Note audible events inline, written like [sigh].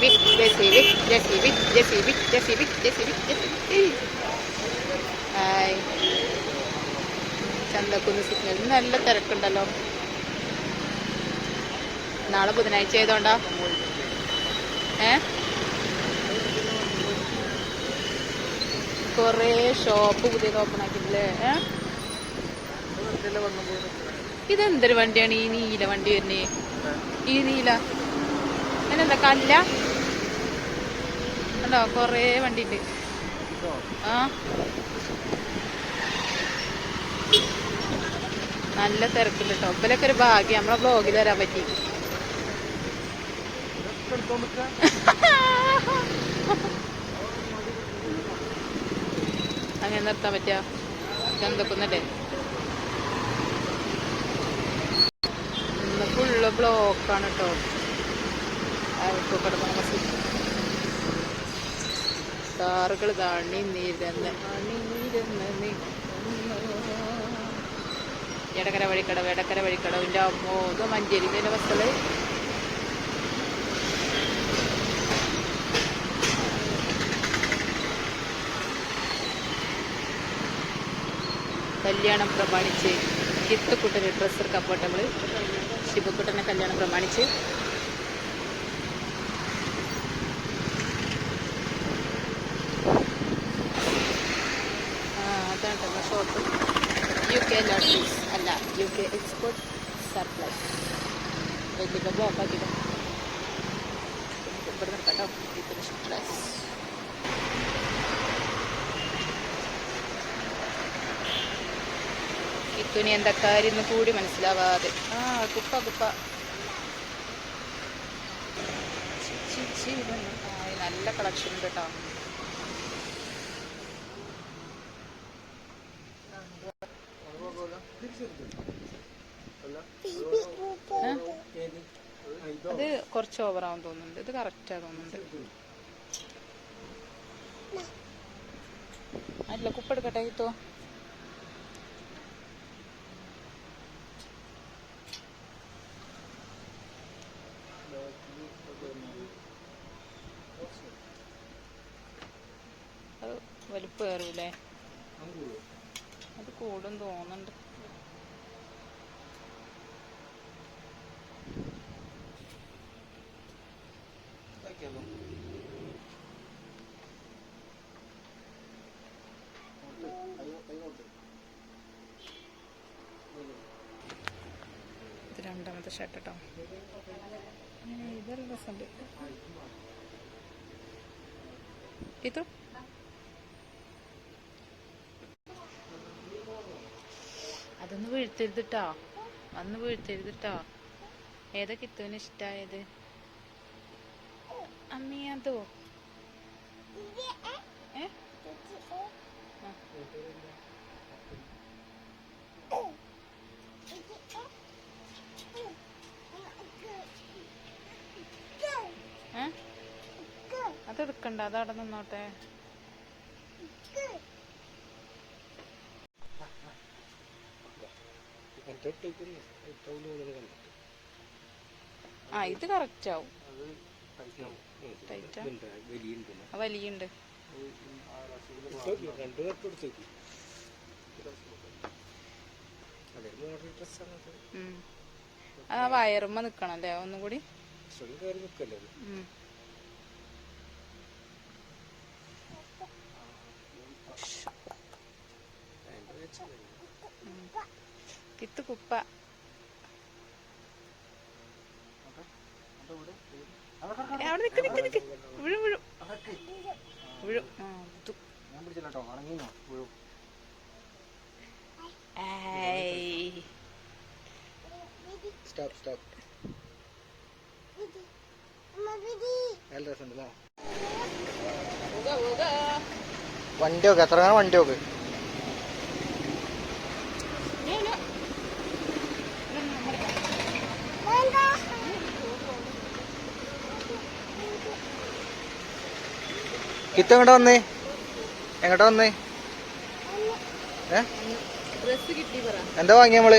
JCB JCB JCB JCB JCB JCB JCB hi Chanthakkunnu signal നല്ല തിരക്കുണ്ടല്ലോ. നാളെ ബുധനാഴ്ച ആയതുകൊണ്ടാ. ഏ? കൊറേ ഷോപ്പ് പുതിയത് ഓപ്പൺ ആക്കിയിട്ടില്ലേ? ഏ? ഇതെന്തൊരു വണ്ടിയാണ് ഈ നീല വണ്ടി വരുന്നേ? ഈ നീല അതിനെന്താ കല്ല ഉണ്ടോ കൊറേ വണ്ടി ഉണ്ട് ആ. നല്ല തിരക്കുണ്ട് കേട്ടോ ഇവലൊക്കെ ഒരു ഭാഗ്യം. നമ്മളെ ബ്ലോഗിൽ വരാൻ പറ്റി. [laughs] അങ്ങനെ നിർത്താൻ പറ്റിയ ചന്തക്കുന്നല്ലേ ഇന്ന് ഫുള്ള് ബ്ലോക്കാണ് കേട്ടോ അയൽക്കൂക്കട കാറുകൾ തണി നിരന്ന് അണിനിരന്ന് നിൽക്കുന്നു. എടക്കര വഴിക്കടവ് എടക്കര വഴിക്കടവിന്റെ അമ്മോ ഇത് കല്യാണം പ്രമാണിച്ച് ചിത്തുക്കുട്ടന് ഡ്രസ്സ് എടുക്കാൻ ശിവക്കുട്ടനെ കല്യാണം പ്രമാണിച്ച് ആ അതാണ് നമ്മുടെ ഷോപ്പ് ലോട്ടറീസ് അല്ല യു കെ എക്സ്പോർട്ട് സർപ്ലസ് വലിയ ആക്കിയിട്ട് ഇവിടെ നിർത്താം കേട്ടോ. ഡ്രസ് ഇത്തുനി എന്താ കാര്യം കൂടി മനസ്സിലാവാതെ. ആ കുപ്പ കുപ്പ. നല്ല കളക്ഷൻ ഉണ്ട് കേട്ടോ. അത് കുറച്ച് ഓവറാവും തോന്നുന്നുണ്ട്. ഇത് കറക്റ്റാ തോന്നുന്നുണ്ട്. അല്ല കുപ്പ എടുക്കട്ടെ കിട്ടോ അത് വലിപ്പം കയറൂലേ? അത് കൂടും തോന്നുന്നുണ്ട്. ഇത് രണ്ടാമത്തെ ഷർട്ട് കേട്ടോ ഇതെല്ലാം രസമുണ്ട്. ഇത് അതൊന്ന് വീഴ്ത്തരുതിട്ടോ അന്ന് വീഴ്ത്തരുതിട്ടോ ഏതാ കിത്തുവിന് ഇഷ്ടായത്? അമ്മീ അതോ ഏ? ആ. ഏ? അതെടുക്കണ്ട അതവിടെ നിന്നോട്ടെ. ആ ഇത് കറക്റ്റ് ആവും. വലിയുണ്ട്. ആ വയറുമ്മ നിക്കണം അല്ലേ ഒന്നും കൂടി. കിത്ത് കുപ്പ. അവിടെ നിക്ക് നിക്ക് നിക്ക് വിഴും വിഴും വിഴും. ഞാൻ. സ്റ്റോപ്പ് സ്റ്റോപ്പ് നല്ല രസമുണ്ടല്ലേ. വണ്ടി നോക്ക് എത്ര വേണം വണ്ടി നോക്ക് കിത്ത് എങ്ങോട്ട് വന്നേ? എങ്ങോട്ട് വന്നേ? എന്താ വാങ്ങിയ നമ്മൾ